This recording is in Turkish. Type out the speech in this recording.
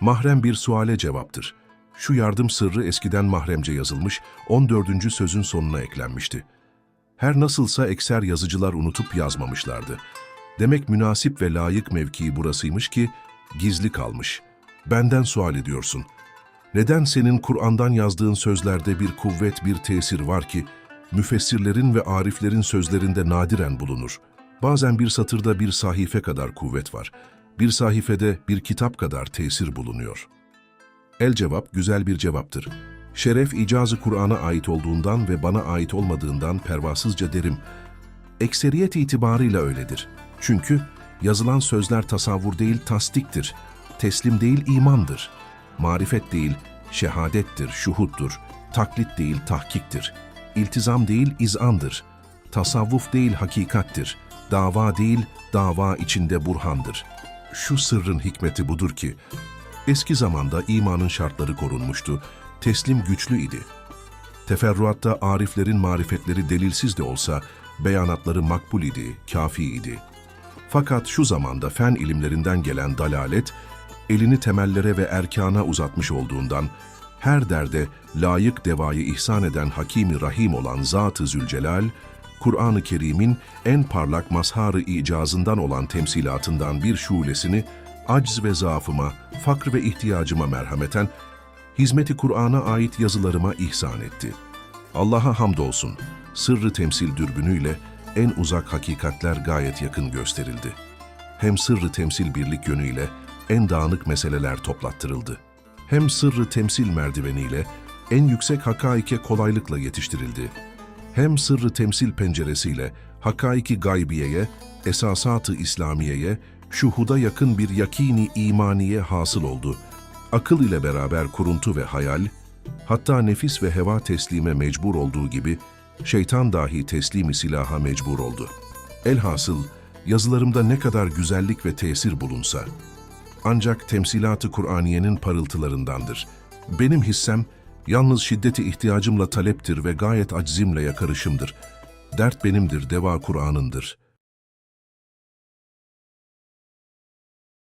Mahrem bir suale cevaptır. Şu yardım sırrı eskiden mahremce yazılmış, 14. sözün sonuna eklenmişti. Her nasılsa ekser yazıcılar unutup yazmamışlardı. Demek münasip ve layık mevkii burasıymış ki gizli kalmış. Benden sual ediyorsun. Neden senin Kur'an'dan yazdığın sözlerde bir kuvvet, bir tesir var ki müfessirlerin ve ariflerin sözlerinde nadiren bulunur? Bazen bir satırda bir sahife kadar kuvvet var. Bir sahifede bir kitap kadar tesir bulunuyor. El cevap güzel bir cevaptır. Şeref icazı Kur'an'a ait olduğundan ve bana ait olmadığından pervasızca derim. Ekseriyet itibarıyla öyledir. Çünkü yazılan sözler tasavvur değil tasdiktir. Teslim değil imandır. Marifet değil şehadettir, şuhuttur. Taklit değil tahkiktir. İltizam değil izandır. Tasavvuf değil hakikattir. Dava değil dava içinde burhandır. Şu sırrın hikmeti budur ki, eski zamanda imanın şartları korunmuştu, teslim güçlü idi. Teferruatta ariflerin marifetleri delilsiz de olsa, beyanatları makbul idi, kafi idi. Fakat şu zamanda fen ilimlerinden gelen dalalet, elini temellere ve erkana uzatmış olduğundan, her derde layık devayı ihsan eden Hakimi Rahim olan Zat-ı Zülcelal, Kur'an-ı Kerim'in en parlak mazharı icazından olan temsilatından bir şulesini acz ve zaafıma, fakr ve ihtiyacıma merhameten, hizmeti Kur'an'a ait yazılarıma ihsan etti. Allah'a hamdolsun, sırrı temsil dürbünüyle en uzak hakikatler gayet yakın gösterildi. Hem sırrı temsil birlik yönüyle en dağınık meseleler toplattırıldı. Hem sırrı temsil merdiveniyle en yüksek hakaike kolaylıkla yetiştirildi. Hem sırrı temsil penceresiyle hakaiki gaybiyeye, esasatı İslamiye'ye, şuhuda yakın bir yakini imaniye hasıl oldu. Akıl ile beraber kuruntu ve hayal, hatta nefis ve heva teslime mecbur olduğu gibi, şeytan dahi teslimi silaha mecbur oldu. Elhasıl, yazılarımda ne kadar güzellik ve tesir bulunsa, ancak temsilat-ı Kur'aniyenin parıltılarındandır. Benim hissem, yalnız şiddeti ihtiyacımla taleptir ve gayet aczimle yakarışımdır. Dert benimdir, deva Kur'an'ındır.''